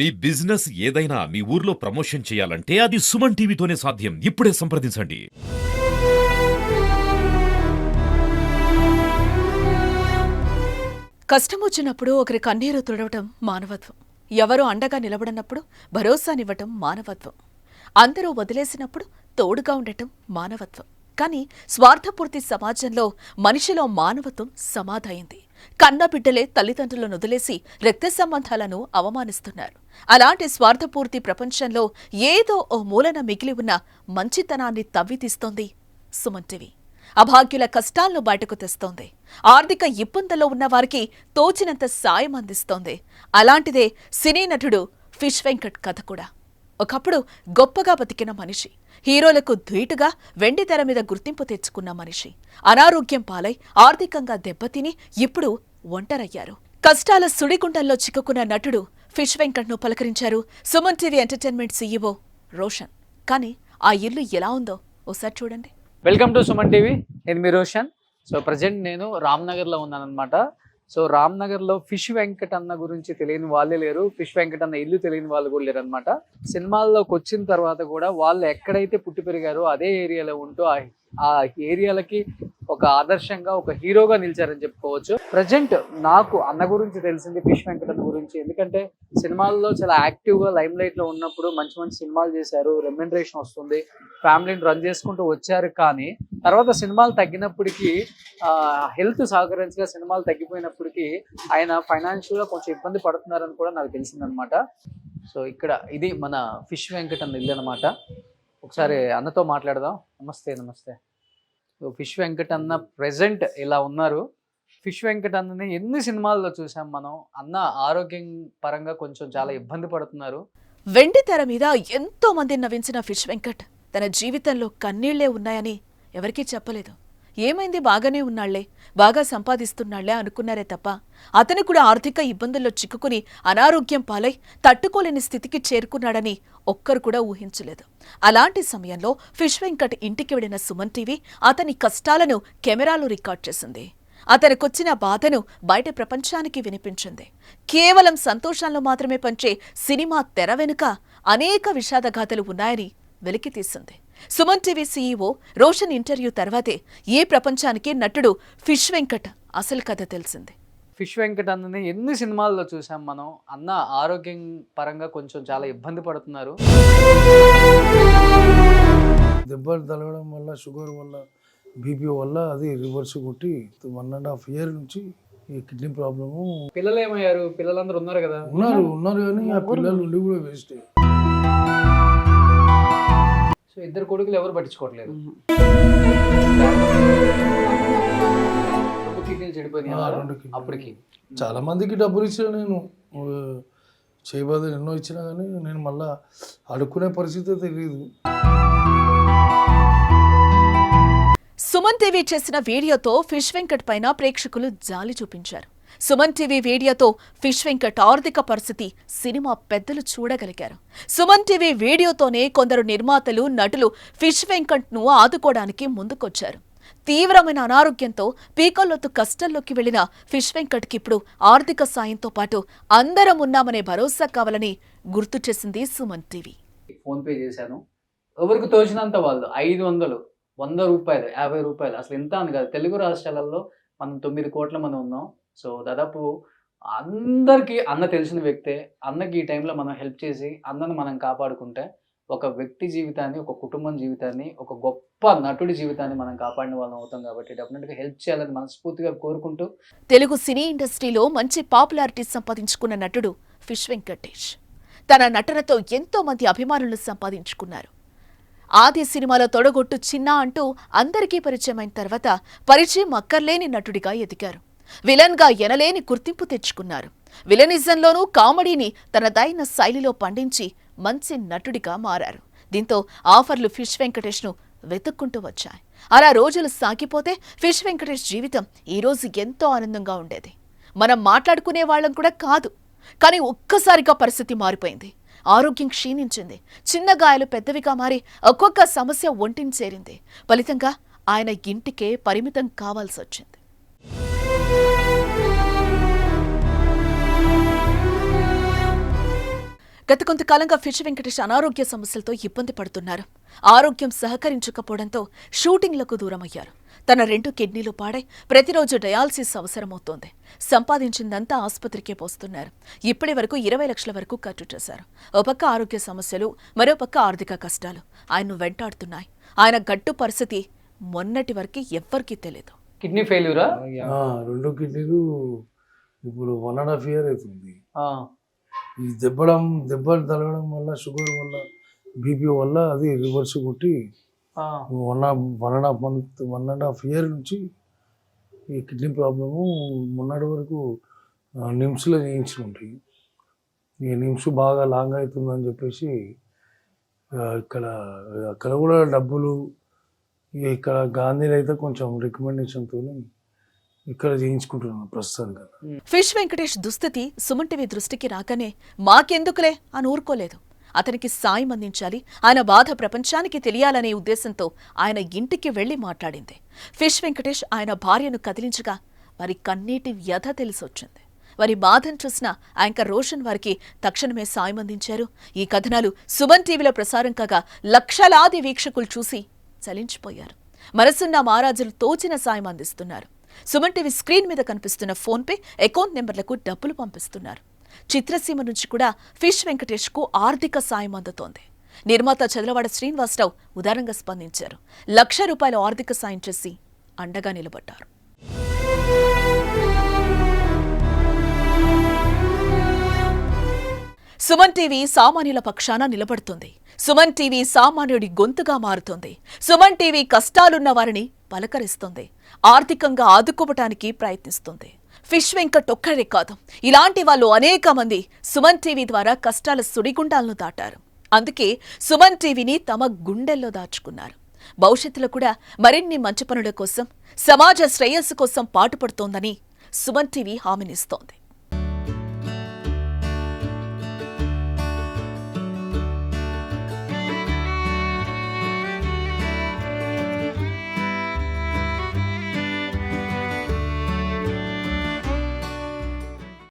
మీ business ఏదైనా మీ ఊర్లో promotion చేయాలంటే అది సుమన్ టీవీతోనే సాధ్యం. ఇప్పుడే సంప్రదించండి. కష్టం వచ్చినప్పుడు ఒకరి కన్నీరు తుడవటం మానవత్వం. ఎవరో అండగా నిలబడనప్పుడు భరోసానివ్వటం మానవత్వం. అందరూ వదిలేసినప్పుడు తోడుగా ఉండటం మానవత్వం. కానీ స్వార్థపూర్తి సమాజంలో మనిషిలో మానవత్వం సమాధైంది కన్నబిడ్డలే తల్లిదండ్రులను వదిలేసి రక్త సంబంధాలను అవమానిస్తున్నారు. అలాంటి స్వార్థపూర్తి ప్రపంచంలో ఏదో ఓ మూలన మిగిలి ఉన్న మంచితనాన్ని తవ్వితీస్తోంది సుమన్ టీవీ. అభాగ్యుల కష్టాలను బయటకు తెస్తోంది. ఆర్థిక ఇబ్బందుల్లో ఉన్న వారికి తోచినంత సాయం అందిస్తోంది. అలాంటిదే సినీ నటుడు ఫిష్ వెంకట్ కథ కూడా. ఒకప్పుడు గొప్పగా బతికిన మనిషి హీరోలకు ధీటుగా వెండి తెర మీద గుర్తింపు తెచ్చుకున్న మనిషి అనారోగ్యం పాలై ఆర్థికంగా దెబ్బతిని ఇప్పుడు ఒంటరయ్యారు. కష్టాల సుడిగుండంలో చిక్కుకున్న నటుడు ఫిష్ వెంకట్ను పలకరించారు Suman TV entertainment CEO Roshan. కానీ ఆ ఇల్లు ఎలా ఉందో ఓసారి చూడండి. Welcome to Suman TV. నేను మీ రోషన్. సో ప్రజెంట్ నేను రామ్నగర్లో ఉన్నాను అనమాట సో రామ్నగర్లో ఫిష్ వెంకట్ అన్న గురించి తెలియని వాళ్ళే లేరు. ఫిష్ వెంకట్ అన్న ఇల్లు తెలియని వాళ్ళు కూడా లేరు అనమాట సినిమాల్లోకి వచ్చిన తర్వాత కూడా వాళ్ళు ఎక్కడైతే పుట్టి పెరిగారో అదే ఏరియాలో ఉంటూ ఆ ఏరియాలకి ఒక ఆదర్శంగా ఒక హీరోగా నిలిచారని చెప్పుకోవచ్చు. ప్రజెంట్ నాకు అన్న గురించి తెలిసింది ఫిష్ వెంకటన్న గురించి. ఎందుకంటే సినిమాల్లో చాలా యాక్టివ్గా లైమ్ లైట్లో ఉన్నప్పుడు మంచి మంచి సినిమాలు చేశారు. రెమ్యునరేషన్ వస్తుంది. ఫ్యామిలీని రన్ చేసుకుంటూ వచ్చారు కానీ తర్వాత సినిమాలు తగ్గినప్పటికీ హెల్త్ సహకరించగా సినిమాలు తగ్గిపోయినప్పటికీ ఆయన ఫైనాన్షియల్గా కొంచెం ఇబ్బంది పడుతున్నారని కూడా నాకు తెలిసిందనమాట సో ఇక్కడ ఇది మన ఫిష్ వెంకట్ ఇల్లు అనమాట ఒకసారి అన్నతో మాట్లాడదాం. నమస్తే నమస్తే. సో ఫిష్ వెంకట్ అన్న ప్రెసెంట్ ఇలా ఉన్నారు. ఫిష్ వెంకట్ అన్నని ఎన్ని సినిమాల్లో చూసాం మనం? అన్న ఆరోగ్యం పరంగా కొంచెం చాలా ఇబ్బంది పడుతున్నారు. వెండి తెర మీద ఎంతో మంది నవ్వించిన ఫిష్ వెంకట్ తన జీవితంలో కన్నీళ్ళే ఉన్నాయని ఎవరికీ చెప్పలేదు. ఏమైంది? బాగానే ఉన్నాళ్ళే. బాగా సంపాదిస్తున్నాళ్ళే అనుకున్నారే తప్ప. అతను కూడా ఆర్థిక ఇబ్బందుల్లో చిక్కుకుని అనారోగ్యం పాలై తట్టుకోలేని స్థితికి చేరుకున్నాడని ఒక్కరు కూడా ఊహించలేదు. అలాంటి సమయంలో ఫిష్ వెంకట్ ఇంటికి వెళ్ళిన సుమన్ టీవీ అతని కష్టాలను కెమెరాలో రికార్డ్ చేసింది. అతనికొచ్చిన బాధను బయట ప్రపంచానికి వినిపించింది. కేవలం సంతోషాల్లో మాత్రమే పంచే సినిమా తెర వెనుక అనేక విషాదగాథలు ఉన్నాయని వెలికితీసింది. Suman TV CEO Roshan interview తర్వాతే ఏ ప్రపంచానికి నటుడు ఫిష్ వెంకట్ అసలు కథ తెలిసింది. ఫిష్ వెంకట్ అన్నని ఎన్ని సినిమాల్లో చూసాం మనం? అన్న ఆరోగ్యం పరంగా కొంచెం చాలా ఇబ్బంది పడుతున్నారు. దెబ్బలు తగలడం వల్ల షుగర్ వల్ల బీపీ వల్ల అది రివర్స్ కొట్టి వన్ అండ్ హాఫ్ ఇయర్ నుంచి ఈ కిడ్నీ ప్రాబ్లము. పిల్లలు ఏమయ్యారు? పిల్లలందరూ ఉన్నారు కదా? ఉన్నారు ఉన్నారు కానీ ఆ పిల్లలు ఉండి కూడా వేస్ట్. ఇద్దరు కొడుకులు ఎవరు పట్టించుకోవట్లేదు. కిడ్నీలు చెడిపోయినాయి. అప్పటికి. చాలా మందికి డబ్బులు ఇచ్చిన నేను చేయబోదు ఎన్నో ఇచ్చినా కానీ నేను మళ్ళా అడుక్కునే పరిస్థితి తెలియదు. సుమన్ టీవీ చేసిన వీడియోతో ఫిష్ వెంకట్ పైన ప్రేక్షకులు జాలి చూపించారు. సుమన్ టీవీ వీడియోతో ఫిష్ వెంకట్ ఆర్థిక పరిస్థితి సినిమా పెద్దలు చూడగలిగారు. సుమన్ టీవీ వీడియోతోనే కొందరు నిర్మాతలు నటులు ఫిష్ వెంకట్ను ఆదుకోవడానికి ముందుకొచ్చారు. తీవ్రమైన అనారోగ్యంతో పీకల్లోతు కష్టంలోకి వెళ్ళిన ఫిష్ వెంకట్కి ఇప్పుడు ఆర్థిక సాయంతో పాటు అందరం ఉన్నామనే భరోసా కావాలని గుర్తు చేసింది సుమన్ టీవీ. ఫోన్ పే చేశాను. ఎవరికి తోచినంత వాళ్ళు ఐదు వందలు వంద రూపాయలు యాభై రూపాయలు అసలు ఇంత అని కాదు. తెలుగు రాష్ట్రాలలో మనం తొమ్మిది కోట్ల మంది ఉన్నాం. సో దాదాపు అందరికీ అన్న తెలిసిన వ్యక్తే అన్నకి ఈ టైంలో మనం హెల్ప్ చేసి అన్నను మనం కాపాడుకుంటే ఒక వ్యక్తి జీవితాన్ని ఒక కుటుంబం జీవితాన్ని ఒక గొప్ప నటుడి జీవితాన్ని మనం కాపాడిన వాళ్ళం అవుతాం కాబట్టి డెఫినెట్గా హెల్ప్ చేయాలని మనస్ఫూర్తిగా కోరుకుంటూ తెలుగు సినీ ఇండస్ట్రీలో మంచి పాపులారిటీ సంపాదించుకున్న నటుడు ఫిష్ వెంకటేష్. తన నటనతో ఎంతో మంది అభిమానులు సంపాదించుకున్నారు. ఆది సినిమాలో తొడగొట్టు చిన్న అంటూ అందరికీ పరిచయమైన తర్వాత పరిచయం అక్కర్లేని నటుడిగా ఎదిగారు. విలన్గా ఎనలేని గుర్తింపు తెచ్చుకున్నారు. విలనిజంలోనూ కామెడీని తనదైన శైలిలో పండించి మంచి నటుడిగా మారారు. దీంతో ఆఫర్లు ఫిష్ వెంకటేష్ను వెతుక్కుంటూ వచ్చాయి. అలా రోజులు సాగిపోతే ఫిష్ వెంకటేష్ జీవితం ఈ రోజు ఎంతో ఆనందంగా ఉండేది. మనం మాట్లాడుకునే వాళ్ళం కూడా కాదు. కానీ ఒక్కసారిగా పరిస్థితి మారిపోయింది. ఆరోగ్యం క్షీణించింది. చిన్న గాయాలు పెద్దవిగా మారి ఒక్కొక్క సమస్య ఒంటించేరింది ఫలితంగా ఆయన ఇంటికే పరిమితం కావాల్సి వచ్చింది గత కొంతకాలంగా ఫిష్ వెంకటేష్ అనారోగ్య సమస్యలతో ఇబ్బంది పడుతున్నారు. ఆరోగ్యం సహకరించకపోవడంతో షూటింగ్లకు దూరమయ్యారు. తన రెండు కిడ్నీలు పాడై ప్రతిరోజు డయాలసిస్ అవసరమవుతోంది. సంపాదించిందంతా ఆసుపత్రికే పోస్తున్నారు. ఇప్పటి వరకు ఇరవై లక్షల వరకు ఖర్చు చేశారు. ఓ పక్క ఆరోగ్య సమస్యలు మరో పక్క ఆర్థిక కష్టాలు. ఆయన్ను వెంటాడుతున్నాయి. ఆయన గట్టు పరిస్థితి మొన్నటి వరకు ఎవ్వరికీ తెలియదు కిడ్నీ ఫెయిల్యూరా? రెండు కిడ్నీలు ఇప్పుడు వన్ అండ్ హాఫ్ ఇయర్ అవుతుంది. ఈ దెబ్బడం దెబ్బలు తగలడం వల్ల షుగర్ వల్ల బీపీ వల్ల అది రివర్స్ కొట్టి one one and half month one and half year నుంచి ఈ కిడ్నీ ప్రాబ్లము మొన్నటి వరకు నిమ్స్లో చేయించుకుంటాయి ఈ నిమ్స్ బాగా లాంగ్ అవుతుందని చెప్పేసి ఇక్కడ అక్కడ కూడా డబ్బులు ఇక ఇక్కడ గాంధీలో అయితే కొంచెం రికమెండేషన్తో ఇక్కడ చేయించుకుంటున్నాను ప్రస్తుతానికి ఫిష్ వెంకటేష్ దుస్థితి సుమన్ టీవీ దృష్టికి రాకనే మాకెందుకులే అని ఊరుకోలేదు. అతనికి సాయం అందించాలి ఆయన బాధ ప్రపంచానికి తెలియాలనే ఉద్దేశంతో ఆయన ఇంటికి వెళ్ళి మాట్లాడింది. ఫిష్ వెంకటేష్ ఆయన భార్యను కదిలించగా వారి కన్నీటి వ్యధ తెలిసొచ్చింది. వారి బాధను చూసిన యాంకర్ రోషన్ వారికి తక్షణమే సాయం అందించారు. ఈ కథనాలు సుమన్ టీవీలో ప్రసారం కాగా లక్షలాది వీక్షకులు చూసి చలించిపోయారు. మనసున్న మహారాజులు తోచిన సాయం అందిస్తున్నారు. సుమన్ టీవీ స్క్రీన్ మీద కనిపిస్తున్న ఫోన్పే అకౌంట్ నెంబర్లకు డబ్బులు పంపిస్తున్నారు. చిత్రసీమ నుంచి కూడా ఫిష్ వెంకటేష్కు ఆర్థిక సాయం అందుతోంది. నిర్మాత చదలవాడ శ్రీనివాసరావు ఉదారంగా స్పందించారు. లక్ష రూపాయల ఆర్థిక సాయం చేసి అండగా నిలబడ్డారు. సుమన్ టీవీ సామాన్యుల పక్షాన నిలబడుతుంది. సుమన్ టీవీ సామాన్యుడి గొంతుగా మారుతుంది. సుమన్ టీవీ కష్టాలున్న వారిని పలకరిస్తుంది. ఆర్థికంగా ఆదుకోవటానికి ప్రయత్నిస్తుంది. ఫిష్ వెంకట్ ఒక్కడే కాదు. ఇలాంటి వాళ్ళు అనేక మంది సుమన్ టీవీ ద్వారా కష్టాల సుడిగుండాలను దాటారు. అందుకే సుమన్ టీవీని తమ గుండెల్లో దాచుకున్నారు. భవిష్యత్తులో కూడా మరిన్ని మంచి పనుల కోసం సమాజ శ్రేయస్సు కోసం పాటుపడుతోందని సుమన్ టీవీ హామీనిస్తోంది.